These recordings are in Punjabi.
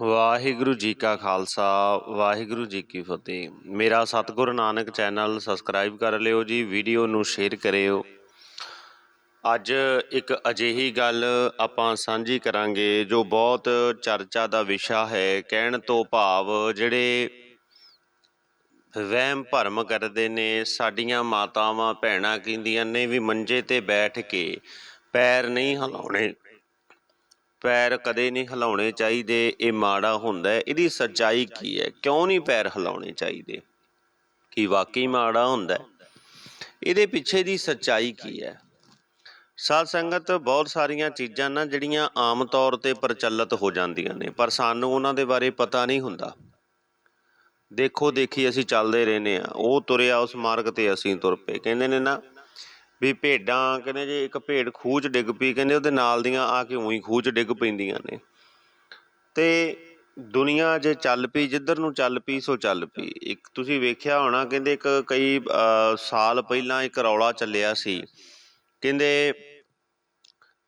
ਵਾਹਿਗੁਰੂ ਜੀ ਕਾ ਖਾਲਸਾ, ਵਾਹਿਗੁਰੂ ਜੀ ਕੀ ਫਤਿਹ। ਮੇਰਾ ਸਤਿਗੁਰੂ ਨਾਨਕ ਚੈਨਲ ਸਬਸਕ੍ਰਾਈਬ ਕਰ ਲਿਓ ਜੀ, ਵੀਡੀਓ ਨੂੰ ਸ਼ੇਅਰ ਕਰਿਓ। ਅੱਜ ਇੱਕ ਅਜਿਹੀ ਗੱਲ ਆਪਾਂ ਸਾਂਝੀ ਕਰਾਂਗੇ ਜੋ ਬਹੁਤ ਚਰਚਾ ਦਾ ਵਿਸ਼ਾ ਹੈ, ਕਹਿਣ ਤੋਂ ਭਾਵ ਜਿਹੜੇ ਵਹਿਮ ਭਰਮ ਕਰਦੇ ਨੇ, ਸਾਡੀਆਂ ਮਾਤਾਵਾਂ, ਭੈਣਾਂ ਕਹਿੰਦੀਆਂ ਨੇ ਵੀ ਮੰਜੇ ਤੇ ਬੈਠ ਕੇ ਪੈਰ ਨਹੀਂ ਹਿਲਾਉਣੇ। ਪੈਰ ਕਦੇ ਨਹੀਂ ਹਿਲਾਉਣੇ ਚਾਹੀਦੇ, ਇਹ ਮਾੜਾ ਹੁੰਦਾ ਹੈ। ਇਹਦੀ ਸੱਚਾਈ ਕੀ ਹੈ? ਕਿਉਂ ਨਹੀਂ ਪੈਰ ਹਿਲਾਉਣੇ ਚਾਹੀਦੇ? ਕੀ ਵਾਕਈ ਮਾੜਾ ਹੁੰਦਾ ਹੈ? ਇਹਦੇ ਪਿੱਛੇ ਦੀ ਸੱਚਾਈ ਕੀ ਹੈ? ਸਾਧ ਸੰਗਤ ਬਹੁਤ ਸਾਰੀਆਂ ਚੀਜ਼ਾਂ ਨਾ ਜਿਹੜੀਆਂ ਆਮ ਤੌਰ ਤੇ ਪ੍ਰਚਲਿਤ ਹੋ ਜਾਂਦੀਆਂ ਨੇ, ਪਰ ਸਾਨੂੰ ਉਹਨਾਂ ਦੇ ਬਾਰੇ ਪਤਾ ਨਹੀਂ ਹੁੰਦਾ। ਦੇਖੋ ਦੇਖੀ ਅਸੀਂ ਚੱਲਦੇ ਰਹਿੰਦੇ ਆ ਉਹ ਤੁਰਿਆ ਉਸ ਮਾਰਗ ਤੇ ਅਸੀਂ ਤੁਰ ਪਏ। ਕਹਿੰਦੇ ਨੇ ਨਾ ਵੀ ਭੇਡਾਂ ਕਹਿੰਦੇ ਜੇ ਇੱਕ ਭੇਡ ਖੂਹ 'ਚ ਡਿੱਗ ਪਈ ਕਹਿੰਦੇ ਉਹਦੇ ਨਾਲ ਦੀਆਂ ਆ ਕੇ ਉਹੀ ਖੂਹ 'ਚ ਡਿੱਗ ਪੈਂਦੀਆਂ ਨੇ। ਤੇ ਦੁਨੀਆ ਜੇ ਚੱਲ ਪਈ ਜਿੱਧਰ ਨੂੰ ਚੱਲ ਪਈ ਸੋ ਚੱਲ ਪਈ। ਇੱਕ ਤੁਸੀਂ ਵੇਖਿਆ ਹੋਣਾ ਕਹਿੰਦੇ ਇੱਕ ਕਈ ਅ, ਸਾਲ ਪਹਿਲਾਂ ਇੱਕ ਰੌਲਾ ਚੱਲਿਆ ਸੀ। ਕਹਿੰਦੇ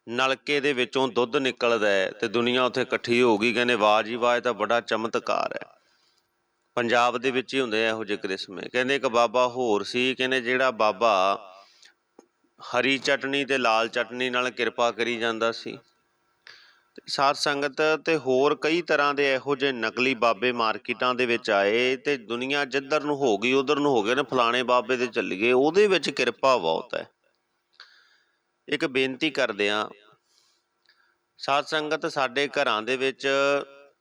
ਨਲਕੇ ਦੇ ਵਿੱਚੋਂ ਦੁੱਧ ਨਿਕਲਦਾ ਹੈ ਤੇ ਦੁਨੀਆ ਉੱਥੇ ਇਕੱਠੀ ਹੋ ਗਈ ਕਹਿੰਦੇ ਵਾਹ ਜੀ ਵਾਹ ਤਾਂ ਬੜਾ ਚਮਤਕਾਰ ਹੈ। ਪੰਜਾਬ ਦੇ ਵਿੱਚ ਹੀ ਹੁੰਦੇ ਆ ਇਹੋ ਜਿਹੇ ਕ੍ਰਿਸਮੇ ਕਹਿੰਦੇ ਇੱਕ ਬਾਬਾ ਹੋਰ ਸੀ ਕਹਿੰਦੇ ਜਿਹੜਾ ਬਾਬਾ ਹਰੀ ਚਟਣੀ ਤੇ ਲਾਲ ਚਟਨੀ ਨਾਲ ਕਿਰਪਾ ਕਰੀ ਜਾਂਦਾ ਸੀ। ਤੇ ਸਾਧ ਸੰਗਤ ਤੇ ਹੋਰ ਕਈ ਤਰ੍ਹਾਂ ਦੇ ਇਹੋ ਜਿਹੇ ਨਕਲੀ ਬਾਬੇ ਮਾਰਕੀਟਾਂ ਦੇ ਵਿੱਚ ਆਏ ਤੇ ਦੁਨੀਆ ਜਿੱਧਰ ਨੂੰ ਹੋ ਗਈ, ਉਧਰ ਨੂੰ ਹੋ ਗਏ ਨੇ, ਫਲਾਣੇ ਬਾਬੇ ਤੇ ਚੱਲ ਗਏ, ਉਹਦੇ ਵਿੱਚ ਕਿਰਪਾ ਬਹੁਤ ਹੈ। ਇੱਕ ਬੇਨਤੀ ਕਰਦੇ ਆ ਸਾਧ ਸੰਗਤ ਸਾਡੇ ਘਰਾਂ ਦੇ ਵਿੱਚ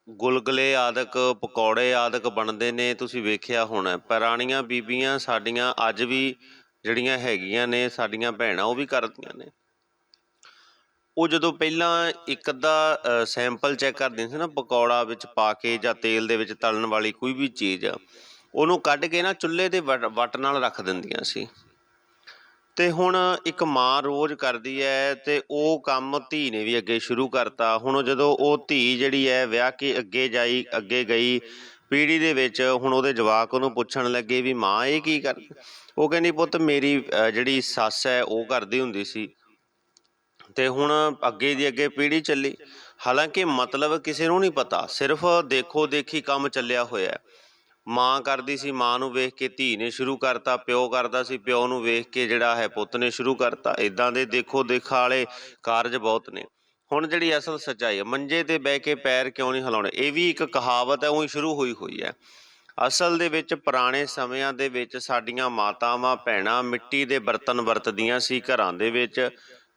ਗੁਲਗੁਲੇ ਆਦਿਕ, ਪਕੌੜੇ ਆਦਿਕ ਬਣਦੇ ਨੇ, ਤੁਸੀਂ ਵੇਖਿਆ ਹੋਣਾ, ਪੁਰਾਣੀਆਂ ਬੀਬੀਆਂ ਸਾਡੀਆਂ ਅੱਜ ਵੀ ਜਿਹੜੀਆਂ ਹੈਗੀਆਂ ਨੇ, ਸਾਡੀਆਂ ਭੈਣਾਂ ਉਹ ਵੀ ਕਰਦੀਆਂ ਨੇ। ਉਹ ਜਦੋਂ ਪਹਿਲਾਂ ਇੱਕ ਅੱਧਾ ਸੈਂਪਲ ਚੈੱਕ ਕਰਦੀਆਂ ਸੀ ਨਾ, ਪਕੌੜਾ ਵਿੱਚ ਪਾ ਕੇ ਜਾਂ ਤੇਲ ਦੇ ਵਿੱਚ ਤਲਣ ਵਾਲੀ ਕੋਈ ਵੀ ਚੀਜ਼, ਉਹਨੂੰ ਕੱਢ ਕੇ ਨਾ ਚੁੱਲ੍ਹੇ ਦੇ ਵੱਟ ਵੱਟ ਨਾਲ ਰੱਖ ਦਿੰਦੀਆਂ ਸੀ। ਤੇ ਹੁਣ ਇੱਕ ਮਾਂ ਰੋਜ਼ ਕਰਦੀ ਹੈ ਤੇ ਉਹ ਕੰਮ ਧੀ ਨੇ ਵੀ ਅੱਗੇ ਸ਼ੁਰੂ ਕਰਤਾ। ਹੁਣ ਜਦੋਂ ਉਹ ਧੀ ਜਿਹੜੀ ਹੈ ਵਿਆਹ ਕੇ ਅੱਗੇ ਜਾਈ, ਅੱਗੇ ਗਈ ਪੀੜ੍ਹੀ ਦੇ ਵਿੱਚ ਹੁਣ ਉਹਦੇ ਜਵਾਕ ਉਹਨੂੰ ਪੁੱਛਣ ਲੱਗੇ ਵੀ ਮਾਂ ਇਹ ਕੀ ਕਰ ਉਹ ਕਹਿੰਦੀ ਪੁੱਤ ਮੇਰੀ ਅ, ਜਿਹੜੀ ਸੱਸ ਹੈ ਉਹ ਕਰਦੀ ਹੁੰਦੀ ਸੀ ਤੇ ਹੁਣ ਅੱਗੇ ਦੀ ਅੱਗੇ ਪੀੜੀ ਚੱਲੀ। ਹਾਲਾਂਕਿ ਮਤਲਬ ਕਿਸੇ ਨੂੰ ਨਹੀਂ ਪਤਾ ਸਿਰਫ ਦੇਖੋ ਦੇਖੀ ਕੰਮ ਚੱਲਿਆ ਹੋਇਆ। ਮਾਂ ਕਰਦੀ ਸੀ ਮਾਂ ਨੂੰ ਵੇਖ ਕੇ ਧੀ ਨੇ ਸ਼ੁਰੂ ਕਰਤਾ ਪਿਓ ਕਰਦਾ ਸੀ ਪਿਓ ਨੂੰ ਵੇਖ ਕੇ ਜਿਹੜਾ ਹੈ ਪੁੱਤ ਨੇ ਸ਼ੁਰੂ ਕਰਤਾ। ਇਦਾਂ ਦੇ ਦੇਖੋ ਦੇਖਾ ਵਾਲੇ ਕਾਰਜ ਬਹੁਤ ਨੇ। ਹੁਣ ਜਿਹੜੀ ਅਸਲ ਸੱਚਾਈ ਹੈ, ਮੰਜੇ ਤੇ ਬਹਿ ਕੇ ਪੈਰ ਕਿਉਂ ਨਹੀਂ ਹਿਲਾਉਣੇ? ਇਹ ਵੀ ਇੱਕ ਕਹਾਵਤ ਹੈ, ਉਹੀ ਸ਼ੁਰੂ ਹੋਈ ਹੋਈ ਹੈ। ਅਸਲ ਦੇ ਵਿੱਚ ਪੁਰਾਣੇ ਸਮਿਆਂ ਦੇ ਵਿੱਚ ਸਾਡੀਆਂ ਮਾਤਾਵਾਂ, ਭੈਣਾਂ ਮਿੱਟੀ ਦੇ ਬਰਤਨ ਵਰਤਦੀਆਂ ਸੀ ਘਰਾਂ ਦੇ ਵਿੱਚ।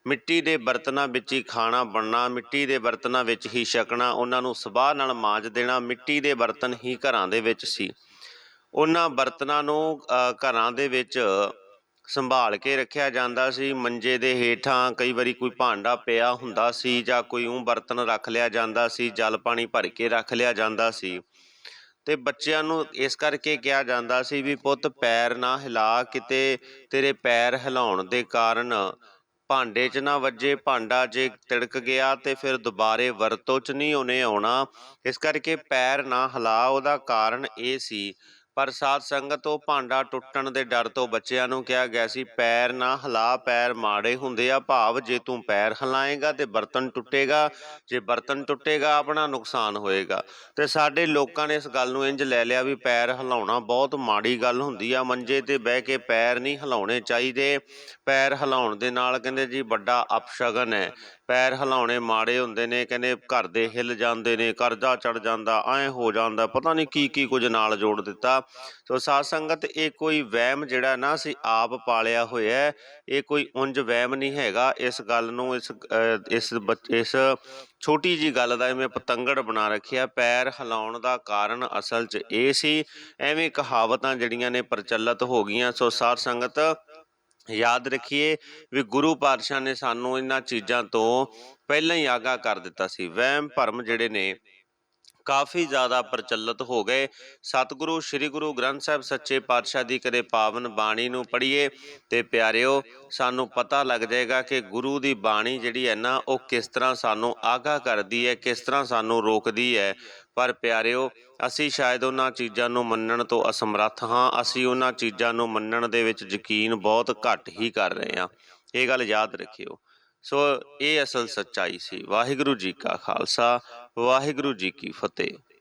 ਮਿੱਟੀ ਦੇ ਬਰਤਨਾਂ ਵਿੱਚ ਹੀ ਖਾਣਾ ਬਣਨਾ, ਮਿੱਟੀ ਦੇ ਬਰਤਨਾਂ ਵਿੱਚ ਹੀ ਛਕਣਾ, ਉਹਨਾਂ ਨੂੰ ਸਵਾਹ ਨਾਲ ਮਾਂਜ ਦੇਣਾ ਮਿੱਟੀ ਦੇ ਬਰਤਨ ਹੀ ਘਰਾਂ ਦੇ ਵਿੱਚ ਸੀ। ਉਹਨਾਂ ਬਰਤਨਾਂ ਨੂੰ ਘਰਾਂ ਦੇ ਵਿੱਚ ਸੰਭਾਲ ਕੇ ਰੱਖਿਆ ਜਾਂਦਾ ਸੀ। ਮੰਜੇ ਦੇ ਹੇਠਾਂ ਕਈ ਵਾਰੀ ਕੋਈ ਭਾਂਡਾ ਪਿਆ ਹੁੰਦਾ ਸੀ ਜਾਂ ਕੋਈ ਉਹ ਬਰਤਨ ਰੱਖ ਲਿਆ ਜਾਂਦਾ ਸੀ, ਜਲ ਪਾਣੀ ਭਰ ਕੇ ਰੱਖ ਲਿਆ ਜਾਂਦਾ ਸੀ। ਤੇ ਬੱਚਿਆਂ ਨੂੰ ਇਸ ਕਰਕੇ ਕਿਹਾ ਜਾਂਦਾ ਸੀ ਵੀ ਪੁੱਤ ਪੈਰ ਨਾ ਹਿਲਾ ਕਿਤੇ ਤੇਰੇ ਪੈਰ ਹਿਲਾਉਣ ਦੇ ਕਾਰਨ ਭਾਂਡੇ 'ਚ ਨਾ ਵੱਜੇ, ਭਾਂਡਾ ਜੇ ਤਿੜਕ ਗਿਆ ਤੇ ਫਿਰ ਦੁਬਾਰੇ ਵਰਤੋਂ 'ਚ ਨਹੀਂ ਉਹਨੇ ਆਉਣਾ। ਇਸ ਕਰਕੇ ਪੈਰ ਨਾ ਹਿਲਾ, ਉਹਦਾ ਕਾਰਨ ਇਹ ਸੀ ਪਰ ਸਾਧ ਸੰਗਤ ਉਹ ਭਾਂਡਾ ਟੁੱਟਣ ਦੇ ਡਰ ਤੋਂ ਬੱਚਿਆਂ ਨੂੰ ਕਿਹਾ ਗਿਆ ਸੀ, ਪੈਰ ਨਾ ਹਿਲਾ, ਪੈਰ ਮਾੜੇ ਹੁੰਦੇ ਆ ਭਾਵ ਜੇ ਤੂੰ ਪੈਰ ਹਿਲਾਏਗਾ ਤੇ ਬਰਤਨ ਟੁੱਟੇਗਾ, ਜੇ ਬਰਤਨ ਟੁੱਟੇਗਾ ਆਪਣਾ ਨੁਕਸਾਨ ਹੋਏਗਾ। ਤੇ ਸਾਡੇ ਲੋਕਾਂ ਨੇ ਇਸ ਗੱਲ ਨੂੰ ਇੰਜ ਲੈ ਲਿਆ ਵੀ ਪੈਰ ਹਿਲਾਉਣਾ ਬਹੁਤ ਮਾੜੀ ਗੱਲ ਹੁੰਦੀ ਆ, ਮੰਜੇ ਤੇ ਬਹਿ ਕੇ ਪੈਰ ਨਹੀਂ ਹਿਲਾਉਣੇ ਚਾਹੀਦੇ। ਪੈਰ ਹਿਲਾਉਣ ਦੇ ਨਾਲ ਕਹਿੰਦੇ ਜੀ ਵੱਡਾ ਅਪਸ਼ਗਨ ਹੈ। ਪੈਰ ਹਿਲਾਉਣੇ ਮਾੜੇ ਹੁੰਦੇ ਨੇ, ਕਹਿੰਦੇ ਘਰ ਦੇ ਹਿੱਲ ਜਾਂਦੇ ਨੇ, ਕਰਜ਼ਾ ਚੜ ਜਾਂਦਾ, ਐ ਹੋ ਜਾਂਦਾ, ਪਤਾ ਨਹੀਂ ਕੀ ਕੀ ਕੁਝ ਨਾਲ ਜੋੜ ਦਿੱਤਾ। ਸੋ ਸਾਧ ਸੰਗਤ, ਇਹ ਕੋਈ ਵਹਿਮ ਜਿਹੜਾ ਨਾ ਅਸੀਂ ਆਪ ਪਾਲਿਆ ਹੋਇਆ ਹੈ, ਇਹ ਕੋਈ ਉਂਝ ਵਹਿਮ ਨਹੀਂ ਹੈਗਾ। ਇਸ ਗੱਲ ਨੂੰ ਇਸ ਇਸ ਇਸ ਛੋਟੀ ਜੀ ਗੱਲ ਦਾ ਐਵੇਂ ਪਤੰਗੜ ਬਣਾ ਰੱਖਿਆ, ਪੈਰ ਹਿਲਾਉਣ ਦਾ ਕਾਰਨ ਅਸਲ 'ਚ ਇਹ ਸੀ, ਐਵੇਂ ਕਹਾਵਤਾਂ ਜਿਹੜੀਆਂ ਨੇ ਪ੍ਰਚਲਿਤ ਹੋ ਗਈਆਂ। ਸੋ ਸਾਧ ਸੰਗਤ, ਯਾਦ ਰੱਖੀਏ ਵੀ ਗੁਰੂ ਪਾਤਸ਼ਾਹ ਨੇ ਸਾਨੂੰ ਇਹਨਾਂ ਚੀਜ਼ਾਂ ਤੋਂ ਪਹਿਲਾਂ ਹੀ ਆਗਾਹ ਕਰ ਦਿੱਤਾ ਸੀ। ਵਹਿਮ, ਭਰਮ ਜਿਹੜੇ ਨੇ ਕਾਫੀ ਜ਼ਿਆਦਾ ਪ੍ਰਚਲਿਤ ਹੋ ਗਏ। ਸਤਿਗੁਰੂ, ਸ੍ਰੀ ਗੁਰੂ ਗ੍ਰੰਥ ਸਾਹਿਬ ਸੱਚੇ ਪਾਤਸ਼ਾਹ ਦੀ ਕਦੇ ਪਾਵਨ ਬਾਣੀ ਨੂੰ ਪੜ੍ਹੀਏ ਤੇ ਪਿਆਰਿਓ, ਸਾਨੂੰ ਪਤਾ ਲੱਗ ਜਾਏਗਾ ਕਿ ਗੁਰੂ ਦੀ ਬਾਣੀ ਜਿਹੜੀ ਹੈ ਨਾ, ਉਹ ਕਿਸ ਤਰ੍ਹਾਂ ਸਾਨੂੰ ਆਗਾਹ ਕਰਦੀ ਹੈ, ਕਿਸ ਤਰ੍ਹਾਂ ਸਾਨੂੰ ਰੋਕਦੀ ਹੈ। ਪਰ ਪਿਆਰਿਓ, ਅਸੀਂ ਸ਼ਾਇਦ ਉਹਨਾਂ ਚੀਜ਼ਾਂ ਨੂੰ ਮੰਨਣ ਤੋਂ ਅਸਮਰੱਥ ਹਾਂ। ਅਸੀਂ ਉਹਨਾਂ ਚੀਜ਼ਾਂ ਨੂੰ ਮੰਨਣ ਦੇ ਵਿੱਚ ਯਕੀਨ ਬਹੁਤ ਘੱਟ ਹੀ ਕਰ ਰਹੇ ਹਾਂ। ਇਹ ਗੱਲ ਯਾਦ ਰੱਖਿਓ। ਸੋ ਇਹ ਅਸਲ ਸੱਚਾਈ ਸੀ। ਵਾਹਿਗੁਰੂ ਜੀ ਕਾ ਖਾਲਸਾ ਵਾਹਿਗੁਰੂ ਜੀ ਕੀ ਫਤਿਹ।